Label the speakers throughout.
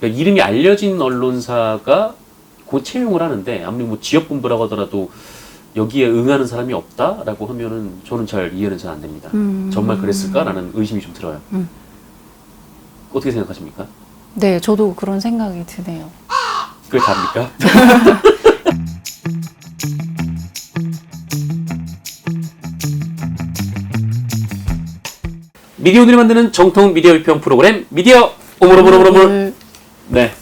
Speaker 1: 그러니까 이름이 알려진 언론사가 곧 채용을 하는데 아무리 뭐 지역 본부라고 하더라도 여기에 응하는 사람이 없다라고 하면은 저는 잘 이해는 잘 안 됩니다.
Speaker 2: 음.
Speaker 1: 정말 그랬을까라는 의심이 좀 들어요.
Speaker 2: 음.
Speaker 1: 어떻게 생각하십니까?
Speaker 2: 네, 저도 그런 생각이 드네요.
Speaker 1: 그게 답니까? 미디어들이 만드는 정통 미디어 비평 프로그램 미디어 오물오물오물오물
Speaker 2: 음,
Speaker 1: 네.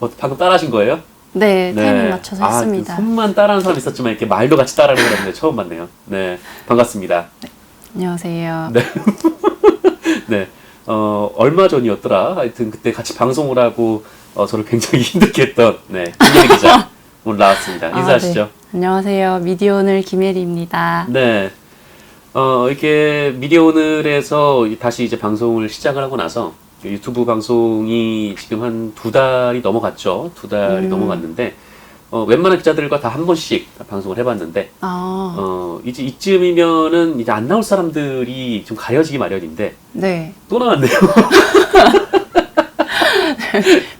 Speaker 1: 어, 방금 따라하신 거예요?
Speaker 2: 네, 타이밍 맞춰서
Speaker 1: 아, 그
Speaker 2: 했습니다.
Speaker 1: 손만 따라하는 사람 있었지만 이렇게 말도 같이 따라하는 사람은 처음 봤네요. 네, 반갑습니다.
Speaker 2: 안녕하세요.
Speaker 1: 네. 네. 어, 얼마 전이었더라. 하여튼 그때 같이 방송을 하고 어, 저를 굉장히 힘들게 했던 네, 김예리 기자 오늘 나왔습니다. 인사하시죠.
Speaker 2: 아, 네. 안녕하세요. 미디어 오늘 김혜리입니다.
Speaker 1: 네. 어, 이렇게 미디어 오늘에서 다시 이제 방송을 시작을 하고 나서 유튜브 방송이 지금 한 두 달이 넘어갔죠. 두 달이
Speaker 2: 음.
Speaker 1: 넘어갔는데, 어, 웬만한 기자들과 다 한 번씩 다 방송을 해봤는데,
Speaker 2: 아,
Speaker 1: 어, 이제 이쯤이면은 이제 안 나올 사람들이 좀 가려지기 마련인데,
Speaker 2: 네.
Speaker 1: 또 나왔네요.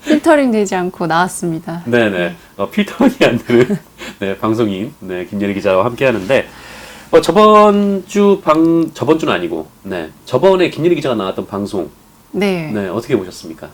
Speaker 2: 필터링 되지 않고 나왔습니다.
Speaker 1: 네네. 어, 필터링이 안 되는 네, 방송인 네, 김예리 기자와 함께 하는데 어, 저번 주 방, 저번 주는 아니고, 네. 저번에 김예리 기자가 나왔던 방송,
Speaker 2: 네.
Speaker 1: 네, 어떻게 보셨습니까?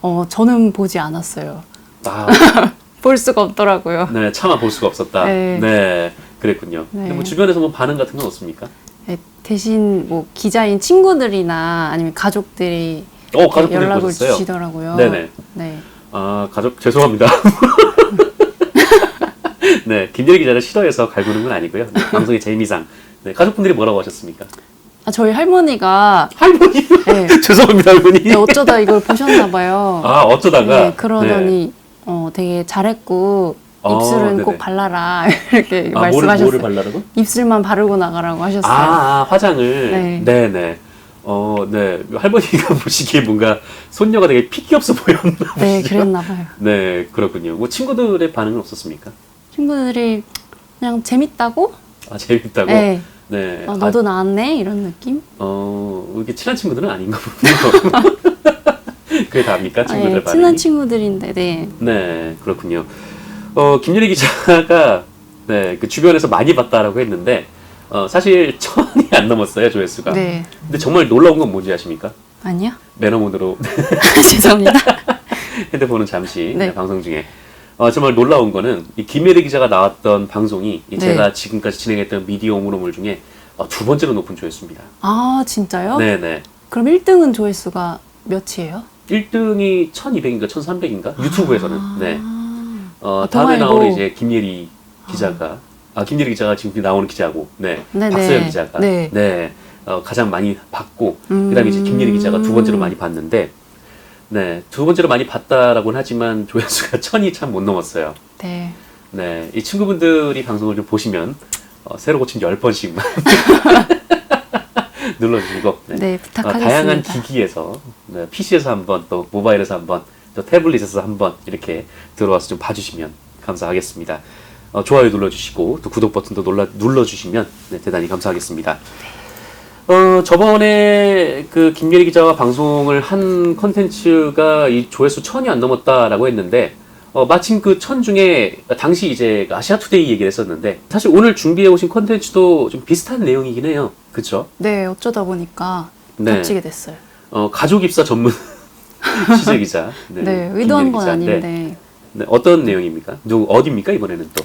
Speaker 2: 어, 저는 보지 않았어요.
Speaker 1: 아,
Speaker 2: 볼 수가 없더라고요.
Speaker 1: 네, 차마 볼 수가 없었다.
Speaker 2: 네.
Speaker 1: 네. 그랬군요.
Speaker 2: 네.
Speaker 1: 근데 뭐 주변에서 뭐 반응 같은 건 없습니까?
Speaker 2: 네, 대신 뭐 기자인 친구들이나 아니면 가족들이
Speaker 1: 어, 가족분들
Speaker 2: 연락을
Speaker 1: 보셨어요?
Speaker 2: 주시더라고요.
Speaker 1: 네네.
Speaker 2: 네.
Speaker 1: 아, 가족, 죄송합니다. 네, 김예리 기자를 싫어해서 갈구는 건 아니고요. 네, 방송의 재미상. 네, 가족분들이 뭐라고 하셨습니까?
Speaker 2: 아, 저희 할머니가
Speaker 1: 할머니!
Speaker 2: 네,
Speaker 1: 죄송합니다, 할머니.
Speaker 2: 네, 어쩌다 이걸 보셨나 봐요.
Speaker 1: 아, 어쩌다가.
Speaker 2: 네, 그러더니 어, 되게 잘했고
Speaker 1: 어,
Speaker 2: 입술은
Speaker 1: 네네.
Speaker 2: 꼭 발라라 이렇게
Speaker 1: 아, 뭐를,
Speaker 2: 말씀하셨어요.
Speaker 1: 뭐를 발라라고?
Speaker 2: 입술만 바르고 나가라고 하셨어요.
Speaker 1: 아, 아, 화장을.
Speaker 2: 네.
Speaker 1: 네. 네 어, 네. 할머니가 보시기에 뭔가 손녀가 되게 핏기 없어 보였나
Speaker 2: 네,
Speaker 1: 보시죠?
Speaker 2: 그랬나 봐요.
Speaker 1: 네, 그렇군요. 뭐 친구들의 반응은 없었습니까?
Speaker 2: 친구들이 그냥 재밌다고?
Speaker 1: 아, 재밌다고?
Speaker 2: 네.
Speaker 1: 네.
Speaker 2: 어, 너도 나왔네 이런 느낌?
Speaker 1: 어, 이렇게 친한 친구들은 아닌가 보군요. 그게?
Speaker 2: 아,
Speaker 1: 친구들
Speaker 2: 예,
Speaker 1: 반응이?
Speaker 2: 친한 친구들인데, 네.
Speaker 1: 네, 그렇군요. 어, 김유리 기자가 네, 그 주변에서 많이 봤다라고 했는데 어, 사실 천이 안 넘었어요, 조회수가.
Speaker 2: 네.
Speaker 1: 근데 정말 놀라운 건 뭔지 아십니까?
Speaker 2: 아니요?
Speaker 1: 매너문으로
Speaker 2: 죄송합니다.
Speaker 1: 핸드폰은 잠시
Speaker 2: 네.
Speaker 1: 방송 중에 어, 정말 놀라운 거는 이 김혜리 기자가 나왔던 방송이 이
Speaker 2: 네.
Speaker 1: 제가 지금까지 진행했던 미디어 오물오물 중에 어, 두 번째로 높은 조회수입니다.
Speaker 2: 아, 진짜요?
Speaker 1: 네네.
Speaker 2: 그럼 1등은 조회수가 몇이에요?
Speaker 1: 1등이 1200인가 1300인가? 유튜브에서는. 네.
Speaker 2: 아,
Speaker 1: 어,
Speaker 2: 아,
Speaker 1: 다음에
Speaker 2: 동아일보.
Speaker 1: 나오는 이제 김예리 기자가 아, 김예리 기자가 지금 나오는 기자고, 네,
Speaker 2: 네네.
Speaker 1: 박서영 기자가,
Speaker 2: 네.
Speaker 1: 어, 가장 많이 봤고,
Speaker 2: 음.
Speaker 1: 그다음에 이제 김예리 기자가 두 번째로 많이 봤는데, 네, 두 번째로 많이 봤다라고는 하지만 조회수가 천이 참 못 넘었어요.
Speaker 2: 네.
Speaker 1: 네, 이 친구분들이 방송을 좀 보시면 어, 새로 고친 열 번씩만 눌러주시고, 네.
Speaker 2: 네,
Speaker 1: 어,
Speaker 2: 부탁하겠습니다.
Speaker 1: 다양한 기기에서 네, PC에서 한번 또 모바일에서 한번 또 태블릿에서 한번 이렇게 들어와서 좀 봐주시면 감사하겠습니다. 어, 좋아요 눌러주시고 또 구독 버튼도 눌러, 눌러주시면 네, 대단히 감사하겠습니다. 어, 저번에 그 김예리 기자와 방송을 한 컨텐츠가 이 조회수 천이 안 넘었다라고 했는데 어, 마침 그 천 중에 당시 이제 그 아시아투데이 얘기를 했었는데 사실 오늘 준비해 오신 컨텐츠도 좀 비슷한 내용이긴 해요. 그쵸?
Speaker 2: 네, 어쩌다 보니까
Speaker 1: 네.
Speaker 2: 겹치게 됐어요.
Speaker 1: 어, 가족 입사 전문 취재 기자.
Speaker 2: 네, 의도한
Speaker 1: 김예리
Speaker 2: 건
Speaker 1: 기자인데,
Speaker 2: 아닌데.
Speaker 1: 네, 어떤 내용입니까? 누 어디입니까 이번에는 또?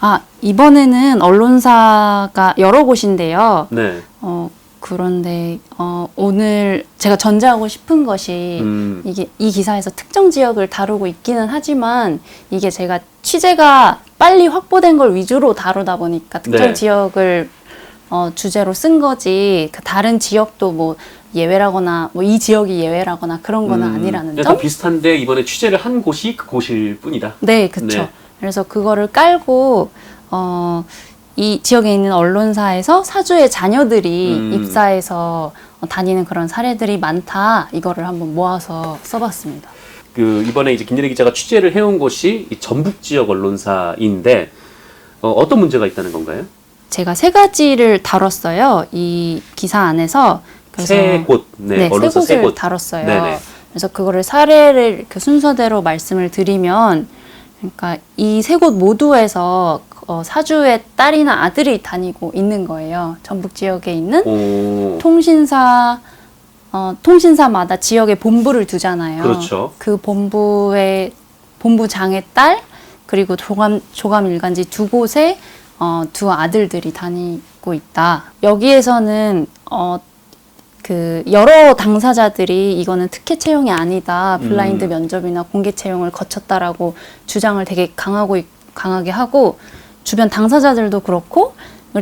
Speaker 2: 아, 이번에는 언론사가 여러 곳인데요.
Speaker 1: 네.
Speaker 2: 어, 그런데, 어, 오늘 제가 전제하고 싶은 것이
Speaker 1: 음,
Speaker 2: 이게 이 기사에서 특정 지역을 다루고 있기는 하지만 이게 제가 취재가 빨리 확보된 걸 위주로 다루다 보니까 특정
Speaker 1: 네.
Speaker 2: 지역을 어, 주제로 쓴 거지 그 다른 지역도 뭐 예외라거나 뭐 이 지역이 예외라거나 그런 거는
Speaker 1: 음,
Speaker 2: 아니라는
Speaker 1: 그냥 다
Speaker 2: 점.
Speaker 1: 비슷한데 이번에 취재를 한 곳이 그 곳일 뿐이다.
Speaker 2: 네, 그렇죠.
Speaker 1: 네.
Speaker 2: 그래서 그거를 깔고 어, 이 지역에 있는 언론사에서 사주의 자녀들이
Speaker 1: 음.
Speaker 2: 입사해서 어, 다니는 그런 사례들이 많다. 이거를 한번 모아서 써봤습니다.
Speaker 1: 그 이번에 이제 김예리 기자가 취재를 해온 곳이 이 전북 지역 언론사인데 어, 어떤 문제가 있다는 건가요?
Speaker 2: 제가 세 가지를 다뤘어요. 이 기사 안에서.
Speaker 1: 세 곳, 네,
Speaker 2: 네, 세
Speaker 1: 언론사
Speaker 2: 곳을
Speaker 1: 세 곳.
Speaker 2: 다뤘어요.
Speaker 1: 네네.
Speaker 2: 그래서 그거를 사례를 그 순서대로 말씀을 드리면, 그러니까 이 세 곳 모두에서 어, 사주의 딸이나 아들이 다니고 있는 거예요. 전북 지역에 있는
Speaker 1: 오,
Speaker 2: 통신사 어, 통신사마다 지역에 본부를 두잖아요.
Speaker 1: 그렇죠.
Speaker 2: 그 본부의 본부장의 딸 그리고 조감 조감 일간지 두 곳에 어, 두 아들들이 다니고 있다. 여기에서는 어, 그 여러 당사자들이 이거는 특혜 채용이 아니다. 블라인드
Speaker 1: 음.
Speaker 2: 면접이나 공개 채용을 거쳤다라고 주장을 되게 강하고 있- 강하게 하고 주변 당사자들도 그렇고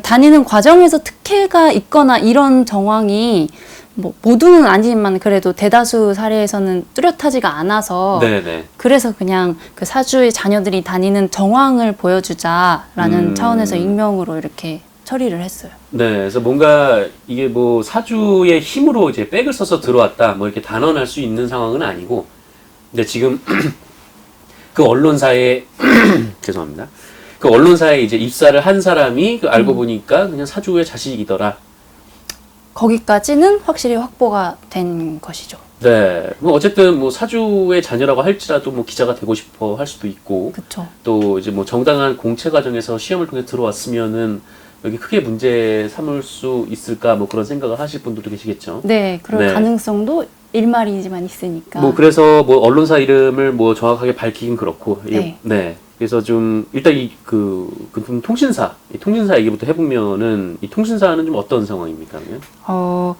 Speaker 2: 다니는 과정에서 특혜가 있거나 이런 정황이 뭐 모두는 아니지만 그래도 대다수 사례에서는 뚜렷하지가 않아서
Speaker 1: 네네.
Speaker 2: 그래서 그냥 그 사주의 자녀들이 다니는 정황을 보여주자라는
Speaker 1: 음.
Speaker 2: 차원에서 익명으로 이렇게 처리를 했어요.
Speaker 1: 네, 그래서 뭔가 이게 뭐 사주의 힘으로 이제 백을 써서 들어왔다, 뭐 이렇게 단언할 수 있는 상황은 아니고, 근데 지금 그 언론사에 죄송합니다. 그 언론사에 이제 입사를 한 사람이 그
Speaker 2: 음.
Speaker 1: 알고 보니까 그냥 사주의 자식이더라.
Speaker 2: 거기까지는 확실히 확보가 된 것이죠.
Speaker 1: 네, 뭐 어쨌든 뭐 사주의 자녀라고 할지라도 뭐 기자가 되고 싶어 할 수도 있고,
Speaker 2: 그렇죠.
Speaker 1: 또 이제 뭐 정당한 공채 과정에서 시험을 통해 들어왔으면은 여기 크게 문제 삼을 수 있을까 뭐 그런 생각을 하실 분들도 계시겠죠.
Speaker 2: 네, 그럴
Speaker 1: 네.
Speaker 2: 가능성도 일말이지만 있으니까.
Speaker 1: 뭐 그래서 뭐 언론사 이름을 뭐 정확하게 밝히긴 그렇고
Speaker 2: 네.
Speaker 1: 네. 그래서 좀 일단 이그 그 통신사 이 통신사 얘기부터 해보면은 이 통신사는 좀 어떤 상황입니까? 그러면?
Speaker 2: 어,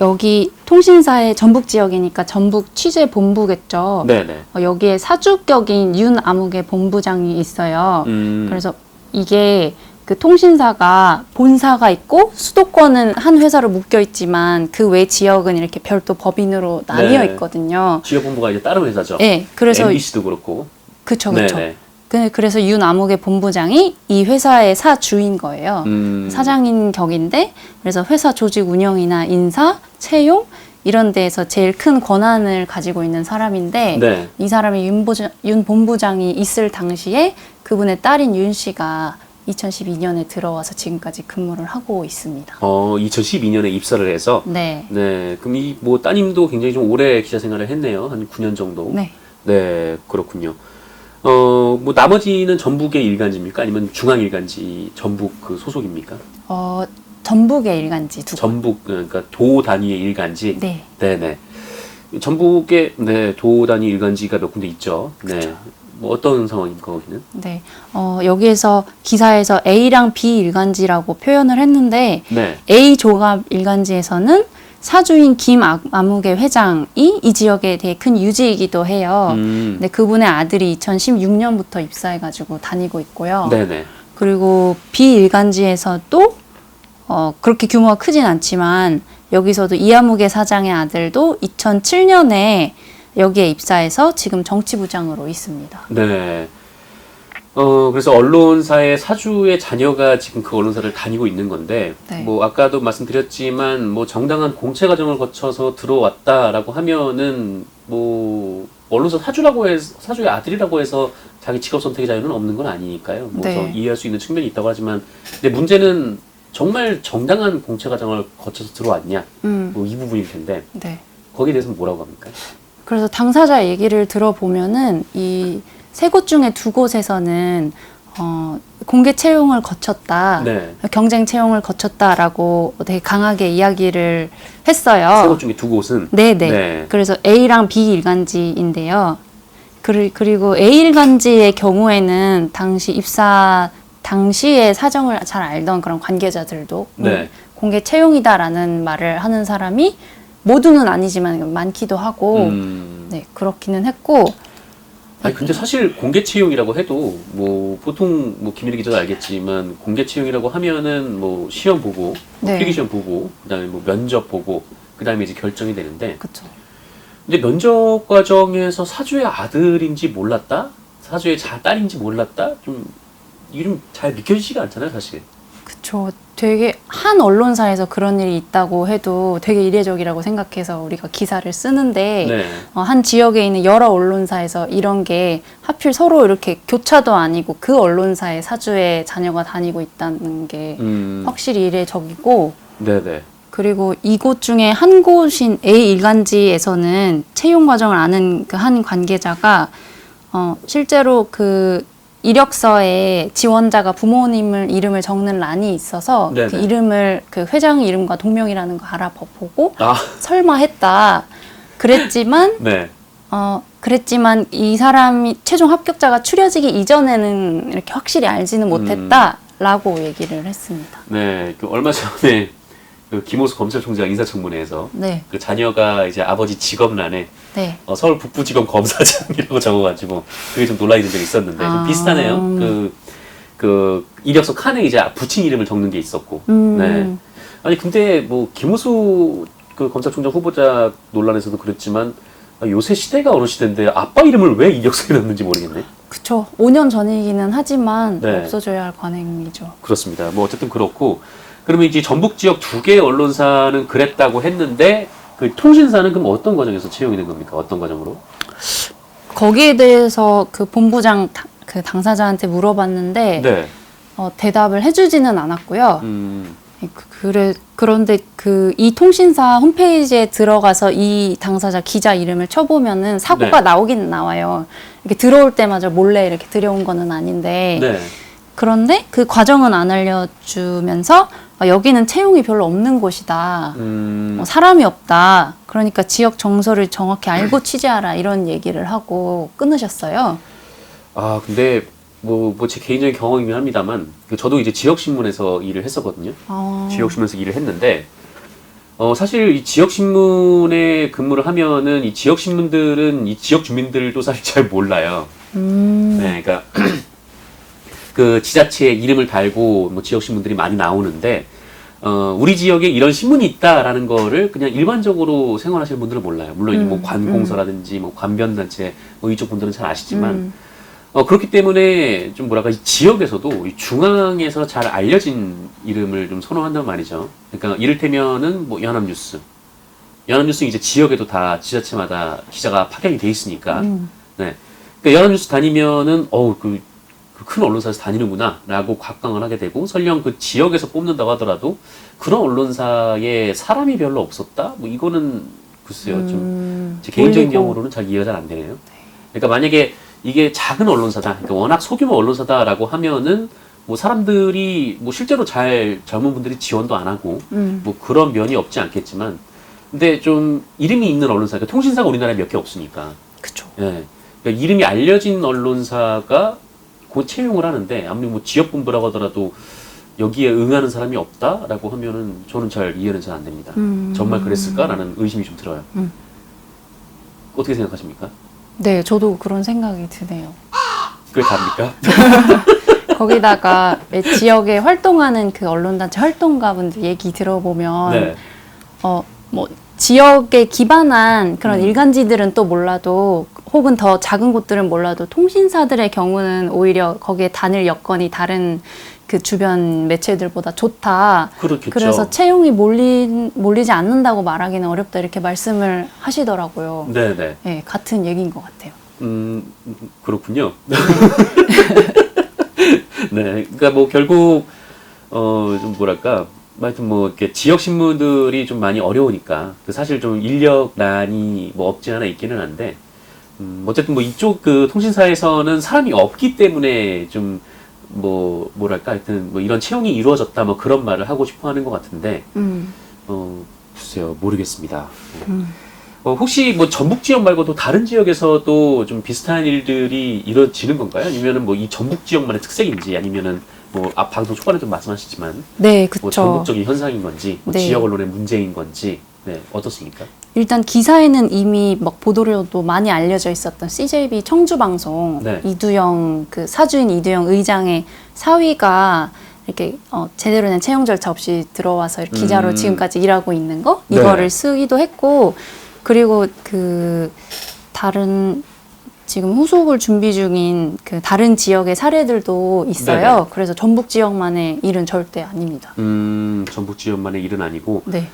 Speaker 2: 여기 통신사의 전북 지역이니까 전북 취재 본부겠죠.
Speaker 1: 네네.
Speaker 2: 어, 여기에 사주격인 윤아무개 본부장이 있어요.
Speaker 1: 음.
Speaker 2: 그래서 이게 그 통신사가 본사가 있고 수도권은 한 회사로 묶여 있지만 그 외 지역은 이렇게 별도 법인으로 나뉘어
Speaker 1: 네.
Speaker 2: 있거든요.
Speaker 1: 지역 본부가 이제 다른 회사죠.
Speaker 2: 네, 그래서
Speaker 1: MBC도 그렇고.
Speaker 2: 그쵸 그쵸.
Speaker 1: 네네.
Speaker 2: 그- 그래서 윤아무개 본부장이 이 회사의 사주인 거예요.
Speaker 1: 음.
Speaker 2: 사장인 격인데 그래서 회사 조직 운영이나 인사, 채용 이런 데에서 제일 큰 권한을 가지고 있는 사람인데
Speaker 1: 네.
Speaker 2: 이 사람이 윤, 보자, 윤 본부장이 있을 당시에 그분의 딸인 윤 씨가 2012년에 들어와서 지금까지 근무를 하고 있습니다.
Speaker 1: 어 2012년에 입사를 해서
Speaker 2: 네.
Speaker 1: 네. 그럼 이 뭐 따님도 굉장히 좀 오래 기자 생활을 했네요. 한 9년 정도.
Speaker 2: 네.
Speaker 1: 네, 그렇군요. 어, 뭐 나머지는 전북의 일간지입니까? 아니면 중앙 일간지 전북 그 소속입니까?
Speaker 2: 어, 전북의 일간지 두 곳.
Speaker 1: 전북 그러니까 도 단위의 일간지.
Speaker 2: 네.
Speaker 1: 네, 네. 전북에 네, 도 단위 일간지가 몇 군데 있죠. 네. 뭐 어떤 상황입니까, 거기는?
Speaker 2: 네. 어, 여기에서 기사에서 A랑 B 일간지라고 표현을 했는데
Speaker 1: 네.
Speaker 2: A 조갑 일간지에서는 사주인 김아무개 회장이 이 지역에 대해 큰 유지이기도 해요.
Speaker 1: 음.
Speaker 2: 근데 그분의 아들이 2016년부터 입사해가지고 다니고 있고요.
Speaker 1: 네, 네.
Speaker 2: 그리고 비일간지에서도 어, 그렇게 규모가 크진 않지만 여기서도 이하무개 사장의 아들도 2007년에 여기에 입사해서 지금 정치부장으로 있습니다.
Speaker 1: 네. 어, 그래서 언론사의 사주의 자녀가 지금 그 언론사를 다니고 있는 건데,
Speaker 2: 네.
Speaker 1: 뭐, 아까도 말씀드렸지만, 뭐, 정당한 공채 과정을 거쳐서 들어왔다라고 하면은, 뭐, 언론사 사주라고 해서, 사주의 아들이라고 해서 자기 직업 선택의 자유는 없는 건 아니니까요. 뭐,
Speaker 2: 네.
Speaker 1: 그래서 이해할 수 있는 측면이 있다고 하지만, 근데 문제는 정말 정당한 공채 과정을 거쳐서 들어왔냐,
Speaker 2: 음,
Speaker 1: 뭐, 이 부분일 텐데,
Speaker 2: 네.
Speaker 1: 거기에 대해서 는 뭐라고 합니까?
Speaker 2: 그래서 당사자 얘기를 들어보면은 이 세 곳 중에 두 곳에서는 어, 공개 채용을 거쳤다.
Speaker 1: 네.
Speaker 2: 경쟁 채용을 거쳤다라고 되게 강하게 이야기를 했어요.
Speaker 1: 세 곳 중에 두 곳은,
Speaker 2: 네네.
Speaker 1: 네.
Speaker 2: 그래서 A랑 B 일간지인데요. 그리- 그리고 A 일간지의 경우에는 당시 입사 당시의 사정을 잘 알던 그런 관계자들도
Speaker 1: 네.
Speaker 2: 공개 채용이다라는 말을 하는 사람이 모두는 아니지만 많기도 하고
Speaker 1: 음.
Speaker 2: 네 그렇기는 했고
Speaker 1: 아니 근데 사실 공개 채용이라고 해도 뭐 보통 뭐 김일희 기자도 알겠지만 공개 채용이라고 하면은 뭐 시험 보고 뭐
Speaker 2: 네.
Speaker 1: 필기 시험 보고 그다음에 뭐 면접 보고 그다음에 이제 결정이 되는데
Speaker 2: 그렇죠.
Speaker 1: 근데 면접 과정에서 사주의 아들인지 몰랐다 사주의 자 딸인지 몰랐다 좀좀잘 믿겨지지가 않잖아요 사실
Speaker 2: 그쵸. 되게 한 언론사에서 그런 일이 있다고 해도 되게 이례적이라고 생각해서 우리가 기사를 쓰는데
Speaker 1: 네
Speaker 2: 어, 한 지역에 있는 여러 언론사에서 이런 게 하필 서로 이렇게 교차도 아니고 그 언론사의 사주에 자녀가 다니고 있다는 게
Speaker 1: 음,
Speaker 2: 확실히 이례적이고
Speaker 1: 네네
Speaker 2: 그리고 이곳 중에 한 곳인 A 일간지에서는 채용 과정을 아는 그 한 관계자가 어, 실제로 그 이력서에 지원자가 부모님을 이름을 적는 란이 있어서
Speaker 1: 네네.
Speaker 2: 그 이름을 그 회장 이름과 동명이라는 거 알아보고
Speaker 1: 아,
Speaker 2: 설마 했다. 그랬지만
Speaker 1: 네.
Speaker 2: 어 그랬지만 이 사람이 최종 합격자가 추려지기 이전에는 이렇게 확실히 알지는 못했다라고 얘기를 했습니다.
Speaker 1: 네. 그 얼마 전에 그 김호수 검찰총장 인사청문회에서
Speaker 2: 네,
Speaker 1: 그 자녀가 이제 아버지 직업란에
Speaker 2: 네.
Speaker 1: 어, 서울 북부지검 검사장이라고 적어가지고 그게 좀 논란이 된 적이 있었는데 좀
Speaker 2: 아.
Speaker 1: 비슷하네요. 그, 그 이력서 칸에 이제 부친 이름을 적는 게 있었고.
Speaker 2: 음.
Speaker 1: 네. 아니 근데 뭐 김호수 그 검찰총장 후보자 논란에서도 그랬지만 아, 요새 시대가 어느 시대인데 아빠 이름을 왜 이력서에 넣는지 모르겠네.
Speaker 2: 그쵸. 5년 전이기는 하지만
Speaker 1: 네.
Speaker 2: 없어져야 할 관행이죠.
Speaker 1: 그렇습니다. 뭐 어쨌든 그렇고 그러면 이제 전북 지역 두개 언론사는 그랬다고 했는데 그 통신사는 그럼 어떤 과정에서 채용이 된 겁니까? 어떤 과정으로?
Speaker 2: 거기에 대해서 그 본부장 다- 그 당사자한테 물어봤는데
Speaker 1: 네.
Speaker 2: 어, 대답을 해주지는 않았고요.
Speaker 1: 음.
Speaker 2: 그- 그래 그런데 그 이 통신사 홈페이지에 들어가서 이 당사자 기자 이름을 쳐보면은 사고가
Speaker 1: 네.
Speaker 2: 나오긴 나와요. 이렇게 들어올 때마저 몰래 이렇게 들여온 거는 아닌데
Speaker 1: 네.
Speaker 2: 그런데 그 과정은 안 알려주면서 어, 여기는 채용이 별로 없는 곳이다.
Speaker 1: 음.
Speaker 2: 어, 사람이 없다. 그러니까 지역 정서를 정확히 알고 취재하라 이런 얘기를 하고 끊으셨어요.
Speaker 1: 아 근데 뭐 뭐 제 개인적인 경험이긴 합니다만 그 저도 이제 지역 신문에서 일을 했었거든요.
Speaker 2: 어,
Speaker 1: 지역 신문에서 일을 했는데 어 사실 이 지역 신문에 근무를 하면은 이 지역 신문들은 이 지역 주민들도 사실 잘 몰라요.
Speaker 2: 음,
Speaker 1: 네, 그러니까 그 지자체에 이름을 달고 뭐 지역 신문들이 많이 나오는데 어 우리 지역에 이런 신문이 있다라는 거를 그냥 일반적으로 생활하시는 분들은 몰라요. 물론 이뭐
Speaker 2: 음,
Speaker 1: 관공서라든지 뭐 관변단체 뭐 이쪽 분들은 잘 아시지만
Speaker 2: 음,
Speaker 1: 어, 그렇기 때문에 좀 뭐랄까, 이 지역에서도 이 중앙에서 잘 알려진 이름을 좀 선호한단 말이죠. 그러니까 이를테면은 뭐 연합뉴스. 연합뉴스 이제 지역에도 다 지자체마다 기자가 파견이 돼 있으니까.
Speaker 2: 음.
Speaker 1: 네. 그러니까 연합뉴스 다니면은, 어우, 그, 그 큰 언론사에서 다니는구나. 라고 각광을 하게 되고, 설령 그 지역에서 뽑는다고 하더라도 그런 언론사에 사람이 별로 없었다? 뭐 이거는 글쎄요. 좀
Speaker 2: 음,
Speaker 1: 제 개인적인
Speaker 2: 몰리고.
Speaker 1: 경우로는 잘 이해가 잘 안 되네요. 그러니까 만약에 이게 작은 언론사다, 그러니까 워낙 소규모 언론사다라고 하면은 뭐 사람들이 뭐 실제로 잘 젊은 분들이 지원도 안 하고
Speaker 2: 음,
Speaker 1: 뭐 그런 면이 없지 않겠지만, 근데 좀 이름이 있는 언론사, 그러니까 통신사가 우리나라에 몇 개 없으니까,
Speaker 2: 그쵸.
Speaker 1: 예, 그러니까 이름이 알려진 언론사가 곧 채용을 하는데 아무리 뭐 지역 본부라고 하더라도 여기에 응하는 사람이 없다라고 하면은 저는 잘 이해는 잘 안 됩니다.
Speaker 2: 음.
Speaker 1: 정말 그랬을까라는 의심이 좀 들어요.
Speaker 2: 음.
Speaker 1: 어떻게 생각하십니까?
Speaker 2: 네, 저도 그런 생각이 드네요.
Speaker 1: 그게 답니까?
Speaker 2: 거기다가 왜 지역에 활동하는 그 언론단체 활동가분들 얘기 들어보면
Speaker 1: 네.
Speaker 2: 어뭐 지역에 기반한 그런
Speaker 1: 음.
Speaker 2: 일간지들은 또 몰라도 혹은 더 작은 곳들은 몰라도 통신사들의 경우는 오히려 거기에 다닐 여건이 다른 그 주변 매체들보다 좋다.
Speaker 1: 그렇겠죠.
Speaker 2: 그래서 채용이 몰리, 몰리지 않는다고 말하기는 어렵다 이렇게 말씀을 하시더라고요.
Speaker 1: 네네.
Speaker 2: 네, 같은 얘기인 것 같아요.
Speaker 1: 음, 그렇군요. 네. 그러니까 뭐 결국, 어, 좀 뭐랄까. 하여튼 뭐 이렇게 지역 신문들이 좀 많이 어려우니까 그 사실 좀 인력난이 뭐 없지 않아 있기는 한데 음, 어쨌든 뭐 이쪽 그 통신사에서는 사람이 없기 때문에 좀 뭐 뭐랄까 하여튼 뭐 이런 채용이 이루어졌다 뭐 그런 말을 하고 싶어 하는 것 같은데
Speaker 2: 음,
Speaker 1: 어 글쎄요 모르겠습니다. 네.
Speaker 2: 음.
Speaker 1: 어, 혹시 뭐 전북 지역 말고도 다른 지역에서도 좀 비슷한 일들이 이루어지는 건가요? 아니면은 뭐 이 전북 지역만의 특색인지 아니면은 뭐 앞 방송 초반에도 말씀하셨지만
Speaker 2: 네,
Speaker 1: 뭐
Speaker 2: 그쵸.
Speaker 1: 전국적인 현상인 건지 뭐
Speaker 2: 네.
Speaker 1: 지역 언론의 문제인 건지 네 어떻습니까?
Speaker 2: 일단 기사에는 이미 막 보도료도 많이 알려져 있었던 CJB 청주 방송
Speaker 1: 네.
Speaker 2: 이두영 그 사주인 이두영 의장의 사위가 이렇게 어, 제대로 된 채용 절차 없이 들어와서 이렇게 기자로
Speaker 1: 음.
Speaker 2: 지금까지 일하고 있는 거
Speaker 1: 네.
Speaker 2: 이거를 쓰기도 했고 그리고 그 다른 지금 후속을 준비 중인 그 다른 지역의 사례들도 있어요.
Speaker 1: 네네.
Speaker 2: 그래서 전북 지역만의 일은 절대 아닙니다.
Speaker 1: 음 전북 지역만의 일은 아니고
Speaker 2: 네.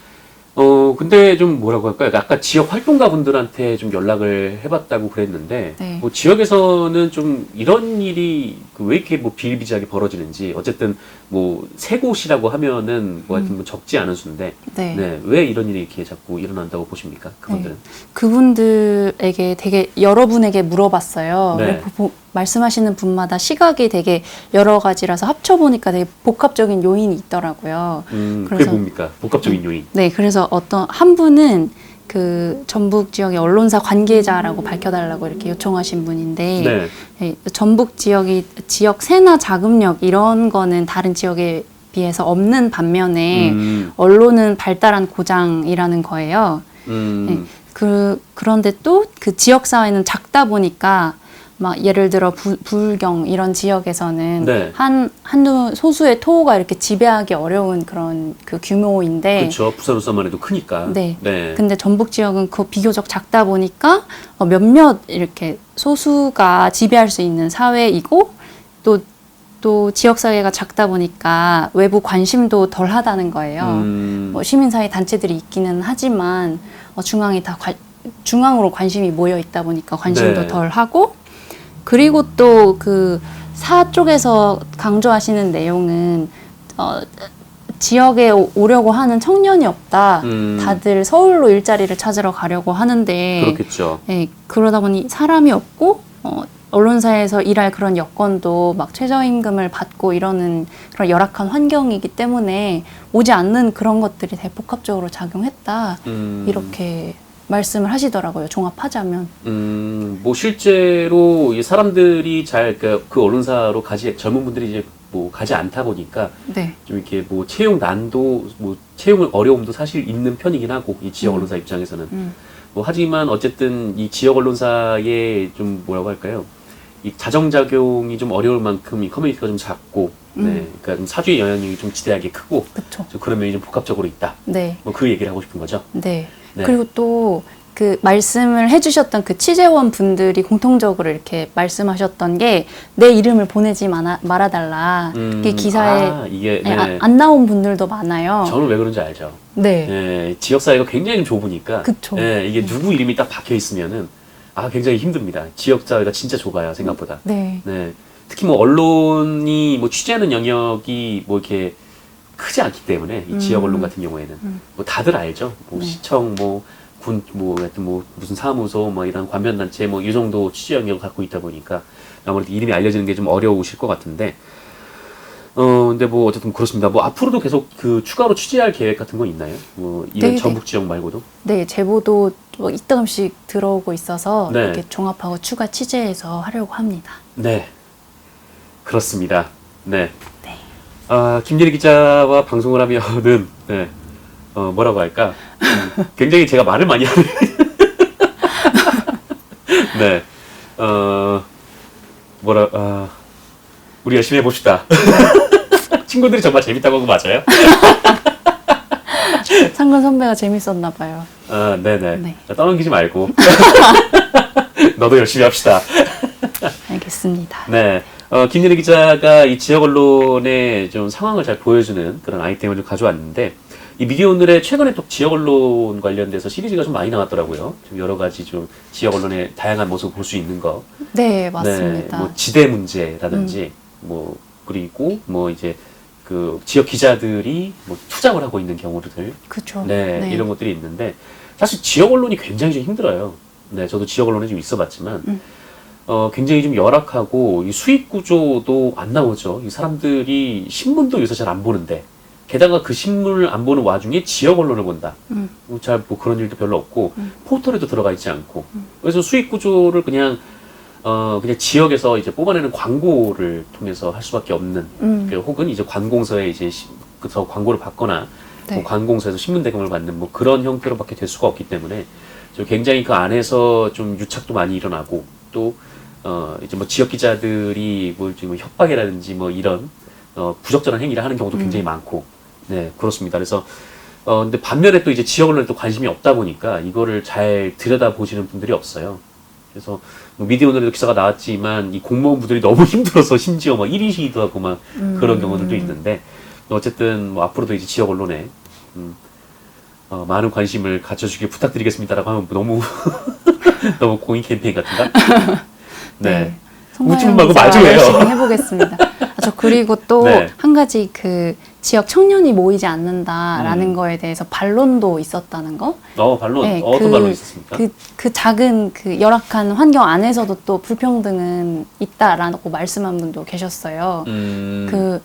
Speaker 1: 어 근데 좀 뭐라고 할까요? 아까 지역 활동가 분들한테 좀 연락을 해봤다고 그랬는데
Speaker 2: 네. 네.
Speaker 1: 뭐 지역에서는 좀 이런 일이 그 왜 이렇게 뭐 비일비재하게 벌어지는지 어쨌든 뭐 세 곳이라고 하면은 뭐 하여튼 뭐 적지 않은 수인데
Speaker 2: 음. 네.
Speaker 1: 네. 왜 이런 일이 이렇게 자꾸 일어난다고 보십니까? 그분들은.
Speaker 2: 그분들에게 되게 여러분에게 물어봤어요.
Speaker 1: 네.
Speaker 2: 보- 보- 말씀하시는 분마다 시각이 되게 여러 가지라서 합쳐보니까 되게 복합적인 요인이 있더라고요.
Speaker 1: 음, 그게
Speaker 2: 그래서-
Speaker 1: 뭡니까? 복합적인 요인.
Speaker 2: 네, 그래서 어떤 한 분은 그 전북 지역의 언론사 관계자라고 밝혀달라고 이렇게 요청하신 분인데
Speaker 1: 네.
Speaker 2: 네, 전북 지역이 지역 세나 자금력 이런 거는 다른 지역에 비해서 없는 반면에
Speaker 1: 음,
Speaker 2: 언론은 발달한 고장이라는 거예요.
Speaker 1: 음,
Speaker 2: 네. 그 그런데 또 그 지역 사회는 작다 보니까 막 예를 들어 부, 불경 이런 지역에서는
Speaker 1: 네.
Speaker 2: 한 한두 소수의 토호가 이렇게 지배하기 어려운 그런 그 규모인데
Speaker 1: 그렇죠. 부산우산만 해도 크니까.
Speaker 2: 네.
Speaker 1: 네.
Speaker 2: 근데 전북 지역은 그 비교적 작다 보니까 어, 몇몇 이렇게 소수가 지배할 수 있는 사회이고 또 또 지역 사회가 작다 보니까 외부 관심도 덜하다는 거예요.
Speaker 1: 음,
Speaker 2: 뭐 시민사회 단체들이 있기는 하지만 어, 중앙이 다 관- 중앙으로 관심이 모여 있다 보니까 관심도
Speaker 1: 네.
Speaker 2: 덜 하고 그리고 또 그 사 쪽에서 강조하시는 내용은 어, 지역에 오- 오려고 하는 청년이 없다.
Speaker 1: 음,
Speaker 2: 다들 서울로 일자리를 찾으러 가려고 하는데
Speaker 1: 그렇겠죠.
Speaker 2: 예, 그러다 보니 사람이 없고 어, 언론사에서 일할 그런 여건도 막 최저임금을 받고 이러는 그런 열악한 환경이기 때문에 오지 않는 그런 것들이 대폭합적으로 작용했다
Speaker 1: 음,
Speaker 2: 이렇게 말씀을 하시더라고요 종합하자면
Speaker 1: 음, 뭐 실제로 이 사람들이 잘 그 언론사로 가지 젊은 분들이 이제 뭐 가지 않다 보니까
Speaker 2: 네
Speaker 1: 좀 이렇게 뭐 채용 난도 뭐 채용 어려움도 사실 있는 편이긴 하고 이 지역
Speaker 2: 음.
Speaker 1: 언론사 입장에서는
Speaker 2: 음,
Speaker 1: 뭐 하지만 어쨌든 이 지역 언론사의 좀 뭐라고 할까요? 이 자정작용이 좀 어려울 만큼 이 커뮤니티가 좀 작고, 네,
Speaker 2: 음.
Speaker 1: 그러니까 좀 사주의 영향력이 좀 지대하게 크고, 좀 그런 면이 좀 복합적으로 있다.
Speaker 2: 네
Speaker 1: 뭐 그 얘기를 하고 싶은 거죠.
Speaker 2: 네.
Speaker 1: 네.
Speaker 2: 그리고 또 그 말씀을 해주셨던 그 취재원 분들이 공통적으로 이렇게 말씀하셨던 게 내 이름을 보내지 마나, 말아달라. 이게 기사에
Speaker 1: 아, 이게
Speaker 2: 네,
Speaker 1: 네.
Speaker 2: 아- 안 나온 분들도 많아요.
Speaker 1: 저는 왜 그런지 알죠.
Speaker 2: 네.
Speaker 1: 예, 지역 사회가 굉장히 좁으니까,
Speaker 2: 그쵸.
Speaker 1: 예, 이게 누구 이름이 딱 박혀 있으면은 아 굉장히 힘듭니다. 지역 사회가 진짜 좁아요 생각보다.
Speaker 2: 네.
Speaker 1: 네. 특히 뭐 언론이 뭐 취재하는 영역이 뭐 이렇게 크지 않기 때문에 이
Speaker 2: 음.
Speaker 1: 지역 언론 같은 경우에는
Speaker 2: 음.
Speaker 1: 뭐 다들 알죠. 뭐
Speaker 2: 네.
Speaker 1: 시청 뭐 군 뭐 하여튼 뭐 무슨 사무소 뭐 이런 관변 단체 뭐 이 정도 취재 영역을 갖고 있다 보니까 아무래도 이름이 알려지는 게 좀 어려우실 것 같은데 어 근데 뭐 어쨌든 그렇습니다. 뭐 앞으로도 계속 그 추가로 취재할 계획 같은 건 있나요? 뭐 이런
Speaker 2: 네,
Speaker 1: 전북 지역 말고도
Speaker 2: 네, 제보도 뭐 이따금씩 들어오고 있어서
Speaker 1: 네.
Speaker 2: 이렇게 종합하고 추가 취재해서 하려고 합니다.
Speaker 1: 네. 그렇습니다. 네.
Speaker 2: 네.
Speaker 1: 아, 김예리 기자와 방송을 하면은, 네. 어, 뭐라고 할까? 음, 굉장히 제가 말을 많이 하는. 네. 어, 뭐라, 아, 우리 열심히 해봅시다. 친구들이 정말 재밌다고 하고 맞아요?
Speaker 2: 상근 선배가 재밌었나 봐요.
Speaker 1: 아, 네네.
Speaker 2: 네.
Speaker 1: 자, 떠넘기지 말고. 너도 열심히 합시다.
Speaker 2: 알겠습니다.
Speaker 1: 네. 어, 김예리 기자가 이 지역 언론의 좀 상황을 잘 보여주는 그런 아이템을 좀 가져왔는데, 이 미디어 오늘에 최근에 또 지역 언론 관련돼서 시리즈가 좀 많이 나왔더라고요. 좀 여러 가지 좀 지역 언론의 다양한 모습 을 볼 수 있는 거.
Speaker 2: 네, 맞습니다.
Speaker 1: 네, 뭐 지대 문제라든지, 뭐, 그리고 뭐 이제 그 지역 기자들이 뭐 투잡을 하고 있는 경우들.
Speaker 2: 그렇죠.
Speaker 1: 네, 이런 것들이 있는데 사실 지역 언론이 굉장히 좀 힘들어요. 네, 저도 지역 언론에 좀 있어봤지만
Speaker 2: 음.
Speaker 1: 어, 굉장히 좀 열악하고 이 수익 구조도 안 나오죠. 이 사람들이 신문도 요새 잘 안 보는데 게다가 그 신문을 안 보는 와중에 지역 언론을 본다.
Speaker 2: 음.
Speaker 1: 잘뭐 그런 일도 별로 없고
Speaker 2: 음.
Speaker 1: 포털에도 들어가 있지 않고 그래서 수익 구조를 그냥 어 그냥 지역에서 이제 뽑아내는 광고를 통해서 할 수밖에 없는
Speaker 2: 음,
Speaker 1: 그 혹은 이제 관공서에 이제 시- 그서 광고를 받거나
Speaker 2: 네.
Speaker 1: 뭐 관공서에서 신문 대금을 받는 뭐 그런 형태로밖에 될 수가 없기 때문에 좀 굉장히 그 안에서 좀 유착도 많이 일어나고 또 어 이제 뭐 지역 기자들이 뭐 지금 협박이라든지 뭐 이런 어 부적절한 행위를 하는 경우도 굉장히 많고 네 그렇습니다. 그래서 어 근데 반면에 또 이제 지역 언론에 또 관심이 없다 보니까 이거를 잘 들여다 보시는 분들이 없어요. 그래서 뭐 미디어 오늘에도 기사가 나왔지만 이 공무원분들이 너무 힘들어서 심지어 막 1인 시위도 하고 막 그런 경우들도 있는데 어쨌든 뭐 앞으로도 이제 지역 언론에 음, 어, 많은 관심을 가져주길 부탁드리겠습니다라고 하면 너무 너무 공익 캠페인 같은가? 네.
Speaker 2: 송가영
Speaker 1: 웃지 말고 마주해요.
Speaker 2: 열심히 해보겠습니다. 아, 저 그리고 또
Speaker 1: 네.
Speaker 2: 한 가지 그 지역 청년이 모이지 않는다라는
Speaker 1: 음.
Speaker 2: 거에 대해서 반론도 있었다는 거.
Speaker 1: 어, 반론.
Speaker 2: 네,
Speaker 1: 어떤
Speaker 2: 그-
Speaker 1: 반론 있었습니까?
Speaker 2: 그, 그 작은 그 열악한 환경 안에서도 또 불평등은 있다라고 말씀한 분도 계셨어요.
Speaker 1: 음,
Speaker 2: 그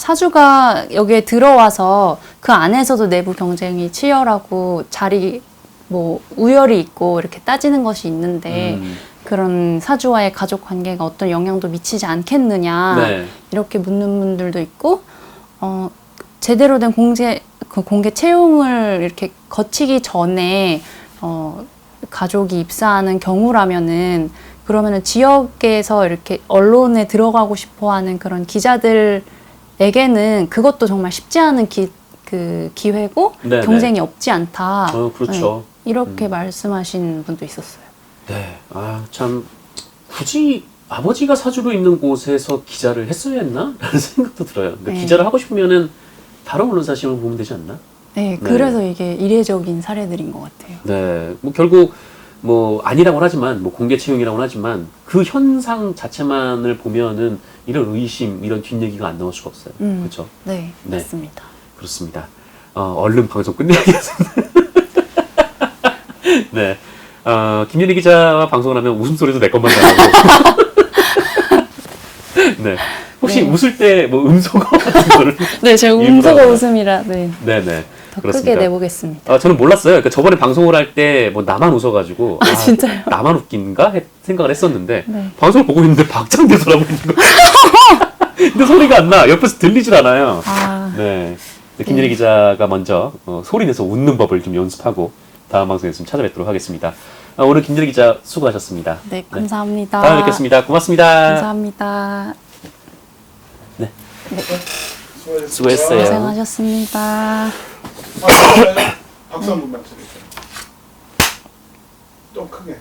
Speaker 2: 사주가 여기에 들어와서 그 안에서도 내부 경쟁이 치열하고 자리 뭐 우열이 있고 이렇게 따지는 것이 있는데
Speaker 1: 음,
Speaker 2: 그런 사주와의 가족 관계가 어떤 영향도 미치지 않겠느냐
Speaker 1: 네.
Speaker 2: 이렇게 묻는 분들도 있고 어 제대로 된 공개 그 공개 채용을 이렇게 거치기 전에 어 가족이 입사하는 경우라면은 그러면은 지역에서 이렇게 언론에 들어가고 싶어 하는 그런 기자들 에게는 그것도 정말 쉽지 않은 기, 그 기회고
Speaker 1: 네,
Speaker 2: 경쟁이 없지 않다.
Speaker 1: 어, 그렇죠.
Speaker 2: 네, 이렇게 말씀하신 분도 있었어요.
Speaker 1: 네. 아, 참, 굳이 아버지가 사주로 있는 곳에서 기자를 했어야 했나? 라는 생각도 들어요. 그러니까
Speaker 2: 네.
Speaker 1: 기자를 하고 싶으면 다른 언론사 시험을 보면 되지 않나?
Speaker 2: 네, 그래서 이게 이례적인 사례들인 것 같아요.
Speaker 1: 네. 뭐 결국 뭐 아니라고는 하지만 뭐 공개 채용이라고는 하지만 그 현상 자체만을 보면은 이런 의심, 이런 뒷얘기가 안 나올 수가 없어요.
Speaker 2: 음.
Speaker 1: 그렇죠?
Speaker 2: 네,
Speaker 1: 네.
Speaker 2: 맞습니다.
Speaker 1: 그렇습니다. 어, 얼른 방송 끝내야겠습니다. 네. 어, 김윤희 기자와 방송을 하면 웃음소리도 내 것만 나오고. 네. 혹시
Speaker 2: 네.
Speaker 1: 웃을 때 뭐 음소거 같은 거를.
Speaker 2: 네, 제가 음소거? 웃음이라 네,
Speaker 1: 네네.
Speaker 2: 더
Speaker 1: 그렇습니다.
Speaker 2: 크게 내보겠습니다.
Speaker 1: 아, 저는 몰랐어요. 그러니까 저번에 방송을 할 때 뭐 나만 웃어가지고.
Speaker 2: 아, 진짜요?
Speaker 1: 나만 웃긴가? 했- 생각을 했었는데.
Speaker 2: 네.
Speaker 1: 방송을 보고 있는데 박장대 돌아보고 있는 거예요. 근데 소리가 안 나. 옆에서 들리질 않아요.
Speaker 2: 아,
Speaker 1: 네. 김예리
Speaker 2: 네.
Speaker 1: 기자가 먼저 어, 소리 내서 웃는 법을 좀 연습하고 다음 방송에서 좀 찾아뵙도록 하겠습니다. 아, 오늘 김예리 기자 수고하셨습니다.
Speaker 2: 네, 감사합니다.
Speaker 1: 다음에 뵙겠습니다. 고맙습니다.
Speaker 2: 감사합니다.
Speaker 1: 네.
Speaker 2: 네,
Speaker 3: 수고하셨습니다.
Speaker 1: 수고했어요.
Speaker 2: 고생하셨습니다.
Speaker 3: 한번 박수 한번 맞춰주세요. 좀 크게.